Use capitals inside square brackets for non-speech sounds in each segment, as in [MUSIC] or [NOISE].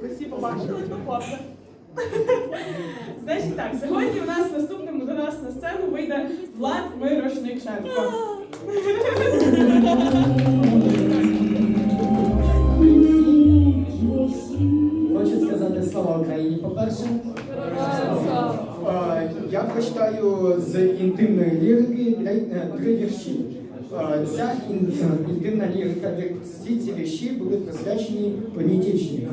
Правда. [LAUGHS] Значить так, сьогодні у нас наступним до нас на сцену вийде Влад Мирошниченко. Хочу сказати слава Україні, по-перше. Е, Я прочитаю з інтимної лірики е, три вірші. Ця ін- інтимна лірика, вір- всі ці вірші були присвячені одній дівчині.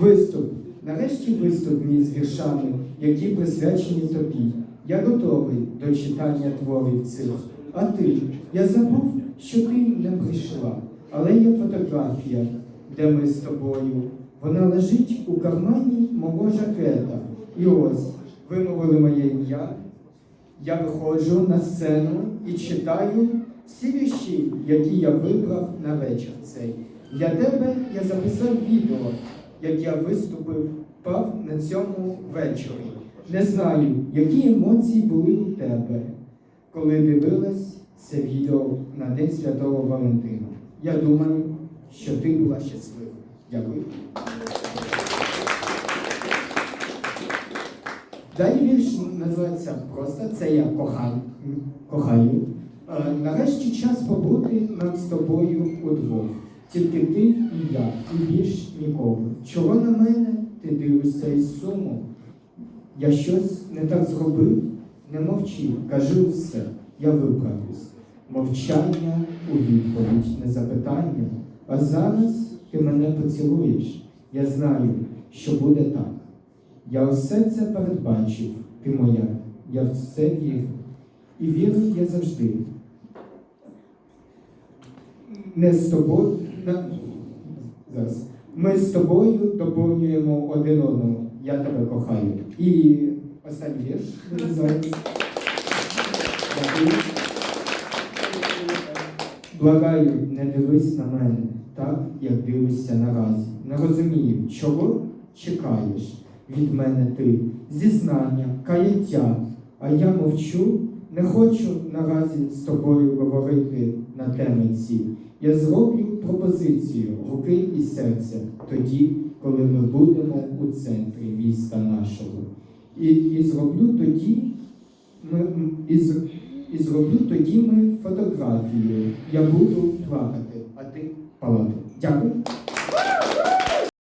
Виступ. Нарешті виступ мій з віршами, які присвячені тобі. Я готовий до читання творів цих. А ти, я забув, що ти не прийшла, але є фотографія, де ми з тобою. Вона лежить у кармані мого жакета. І ось вимовили моє ім'я. Я виходжу на сцену і читаю всі вірші, які я вибрав на вечір цей. Для тебе я записав відео, як я виступив пав на цьому вечорі. Не знаю, які емоції були у тебе, коли дивилась це відео на День Святого Валентина. Я думаю, що ти була щаслива. Дякую. Далі вірш називається просто це я кохаю. кохаю. Нарешті час побути нам з тобою удвох. Тільки ти і я, і більш нікого. Чого на мене ти дивишся із суму? Я щось не так зробив, не мовчи, кажи все, я виправлюсь. Мовчання у відповідь, не запитання. А зараз ти мене поцілуєш. Я знаю, що буде так. Я усе це передбачив, ти моя, я в це вірю. І вірю я завжди. Не з тобою. Зараз. Ми з тобою доповнюємо один одного. Я тебе кохаю. І останній вірш. Дякую. Благаю, не дивись на мене так, як дивишся наразі. Не розумію, чого чекаєш від мене ти, зізнання, каяття, а я мовчу, не хочу наразі з тобою говорити на теми ці. Я зроблю пропозицію руки і серця тоді, коли ми будемо у центрі міста нашого. І, і зроблю тоді, ми, і, і зроблю тоді ми фотографію. Я буду плакати, а ти палати. Дякую.